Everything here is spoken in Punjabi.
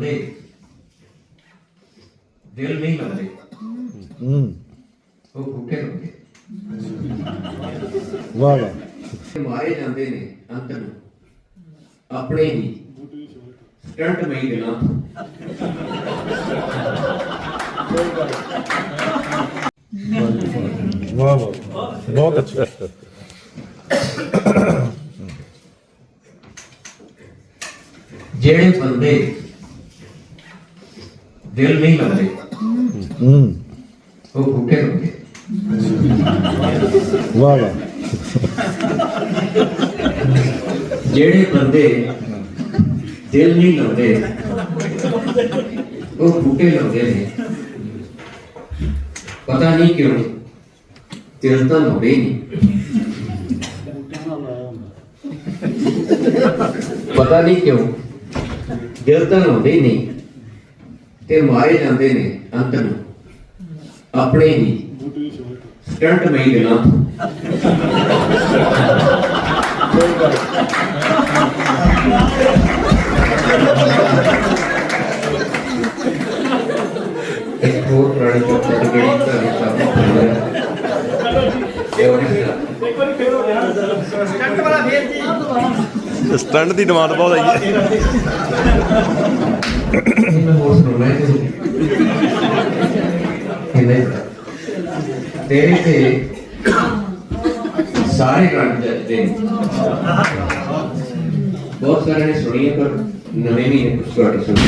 ਦੇ ਦਿਲ ਨਹੀਂ ਲੱਗਦੇ। ਹੂੰ। ਉਹ ਭੁੱਖੇ ਹੁੰਦੇ ਵਾਹ ਵਾਹ। ਮਾਰੇ ਜਾਂਦੇ ਨੇ ਅੰਤ ਨੂੰ ਆਪਣੇ ਹੀ ਸਟੰਟ ਮਈ ਦਿਲਾਂ ਤੋਂ ਵਾਹ ਵਾਹ। ਬਹੁਤ ਅੱਛਾ। ਜਿਹੜੇ ਬੰਦੇ ਦਿਲ ਨਹੀਂ ਲੱਗਦੇ ਹੂੰ। ਉਹ ਭੁੱਖੇ ਹੁੰਦੇ ਵਾਹ ਵਾਹ। ਜਿਹੜੇ ਬੰਦੇ ਦਿਲ ਨਹੀਂ ਲਾਉਂਦੇ ਉਹ ਬੂਟੇ ਲਾਉਂਦੇ ਨੇ। ਪਤਾ ਨਹੀਂ ਕਿਉਂ ਦਿਲ ਤਾਂ ਲਾਉਂਦੇ ਨਹੀਂ। ਪਤਾ ਨਹੀਂ ਕਿਉਂ? ਦਿਲ ਤਾਂ ਲਾਉਂਦੇ ਹੀ ਨਹੀਂ। ਤੇ ਮਾਰੇ ਜਾਂਦੇ ਨੇ ਅੰਤ ਨੂੰ। ਆਪਣੇ ਹੀ। ਸਟੰਟ ਦਿਲਾਂ ਤੋਂ ਇੱਕ ਹੋਰ ਪੁਰਾਣੀ ਚੌਥੀ ਦੀ ਕਿਹੜੀ ਕਹਾਣੀ ਸਾਹਮਣੇ ਆਈ ਹੈ। ਇਹ ਉਹਨੇ ਸਟੰਟ ਦੀ ਡਿਮਾਂਡ ਬਹੁਤ ਆਈ ਹੈ। ਮੈਂ ਹੋਰ ਸੁਣਨਾ ਹੈ ਤੁਸੀਂ ਤੇਰੇ ਤੇ ਸਾਰੇ ਗਾਣੇ ਜੱਜਦੇ ਬਹੁਤ ਸਾਰਿਆਂ ਨੇ ਸੁਣੀ ਹੈ, ਪਰ ਨਵੇਂ ਨਹੀਂ ਹੈ ਕੁਝ ਤੁਹਾਡੇ ਸੁਣੀ।